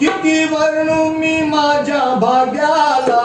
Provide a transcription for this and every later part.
किती वर्णू मी माझ्या भाग्याला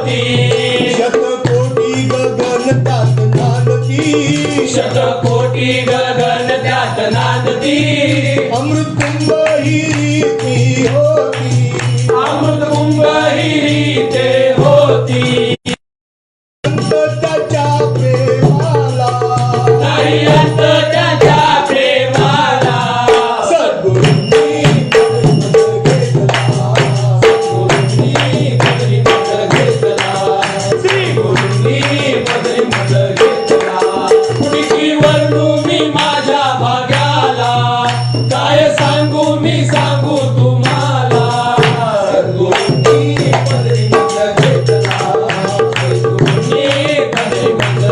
नानती शतकोटी गगन त्यात नानती शतकोटी गगन त्यात नानती अमृत होती.